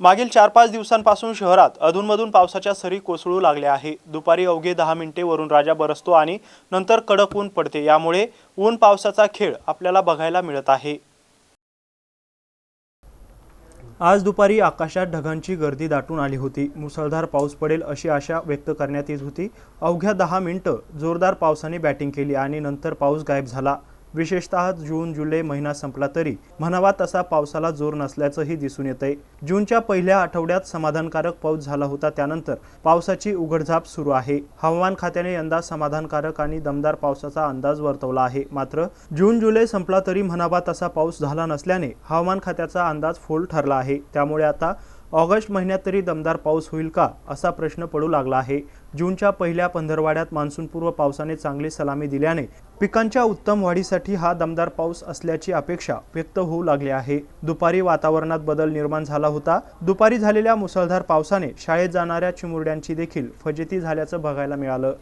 मागील चार पाच दिवसांपासून शहरात अधूनमधून पावसाच्या सरी कोसळू लागल्या आहे. दुपारी अवघे दहा मिनिटे वरून राजा बरसतो आणि नंतर कडक ऊन पडते. यामुळे ऊन पावसाचा खेळ आपल्याला बघायला मिळत आहे. आज दुपारी आकाशात ढगांची गर्दी दाटून आली होती. मुसळधार पाऊस पडेल अशी आशा व्यक्त करण्यात येत होती. अवघ्या दहा मिनिटं जोरदार पावसाने बॅटिंग केली आणि नंतर पाऊस गायब झाला. विशेषतः जून जुलै महिना संपला तरी. म्हणावा तसा पावसाला जोर नसल्याचंही दिसून येतंय. जूनच्या पहिल्या आठवड्यात समाधानकारक पाऊस झाला होता. त्यानंतर पावसाची उघडझाप सुरू आहे. हवामान खात्याने यंदा समाधानकारक आणि दमदार पावसाचा अंदाज वर्तवला आहे. मात्र जून जुलै संपला तरी म्हणावा तसा पाऊस झाला नसल्याने हवामान खात्याचा अंदाज फोल ठरला आहे. त्यामुळे आता ऑगस्ट महिन्यात तरी दमदार पाऊस होईल का असा प्रश्न पडू लागला आहे. जूनच्या पहिल्या पंधरवाड्यात मान्सूनपूर्व पावसाने चांगली सलामी दिल्याने पिकांच्या उत्तम वाढीसाठी हा दमदार पाऊस असल्याची अपेक्षा व्यक्त होऊ लागली आहे. दुपारी वातावरणात बदल निर्माण झाला होता. दुपारी झालेल्या मुसळधार पावसाने शाळेत जाणाऱ्या चिमुरड्यांची देखील फजिती झाल्याचं बघायला मिळालं.